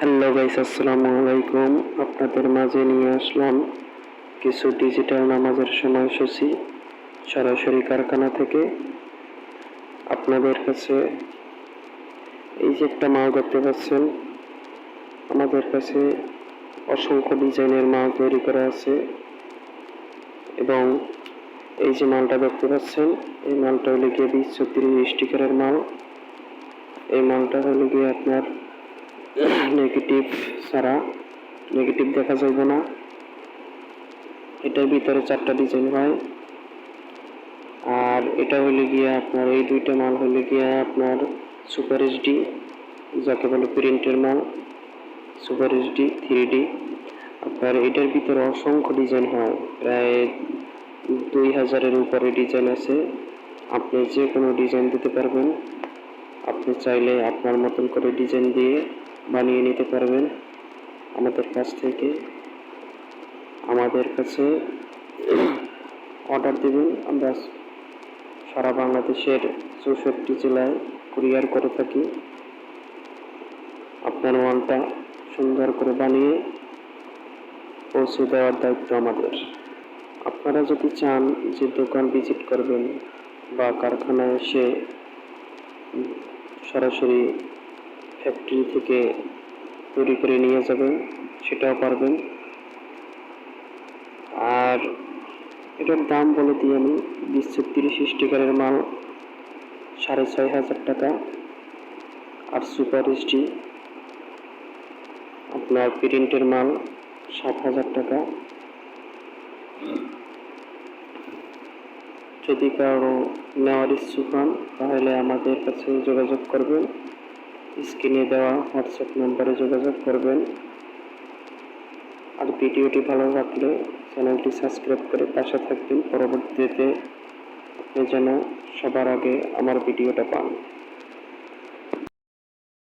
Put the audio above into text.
Hello guys আসসালামু আলাইকুম আপনাদের মাঝে নিয়ে আসলাম কিছু ডিজিটাল নামাজের সময়সূচি সরাসরি কারখানা থেকে। আপনাদের কাছে এই যে একটা মাল দেখতে পাচ্ছেন, আমাদের কাছে অসংখ্য ডিজাইনের মাল তৈরি করা আছে। এবং এই যে মালটা দেখতে পাচ্ছেন, এই মালটা হলো গিয়ে বিশ ছত্রিশ স্টিকারের মাল। এই মালটা হলো গিয়ে আপনার নেগেটিভ ছাড়া নেগেটিভ দেখা যাবে না। এটার ভিতরে চারটা ডিজাইন হয় আর এটা হলে গিয়ে আপনার, এই দুইটা মাল হলে গিয়ে আপনার সুপার এইচডি যাকে বলে প্রিন্টের মাল সুপার এইচডি থ্রি ডি আপনার এটার ভিতরে অসংখ্য ডিজাইন হয়। প্রায় দুই হাজারের উপরে ডিজাইন আছে। আপনি যে কোনো ডিজাইন দিতে পারবেন। আপনি চাইলে আপনার মতন করে ডিজাইন দিয়ে বানিয়ে নিতে পারবেন। আমাদের কাছ থেকে আমাদের কাছে অর্ডার দেবেন। আমরা সারা বাংলাদেশের চৌষট্টি জেলায় কুরিয়ার করে থাকি। আপনার মালটা সুন্দর করে বানিয়ে পৌঁছে দেওয়ার দায়িত্ব আমাদের। আপনারা যদি চান যে দোকান ভিজিট করবেন বা কারখানায় এসে সরাসরি ফ্যাক্টরি থেকে তৈরি করে নিয়ে যাবেন, সেটাও পারবেন। আর এটার দাম বলে দিই আমি বিশ তিরিশ স্টিকারের মাল, সাড়ে ছয় হাজার টাকা। আর সুপার এসটি, আপনার প্রিন্টের মাল সাত হাজার টাকা। যদি কারও নেওয়ার ইচ্ছুক হন, তাহলে আমাদের কাছে যোগাযোগ করবেন। স্ক্রিনে দেওয়া হোয়াটসঅ্যাপ নাম্বারে যোগাযোগ করবেন। আর ভিডিওটি ভালো লাগলে চ্যানেলটি সাবস্ক্রাইব করে পাশে থাকবেন। পরবর্তীতে আপনি যেন সবার আগে আমার ভিডিওটা পান।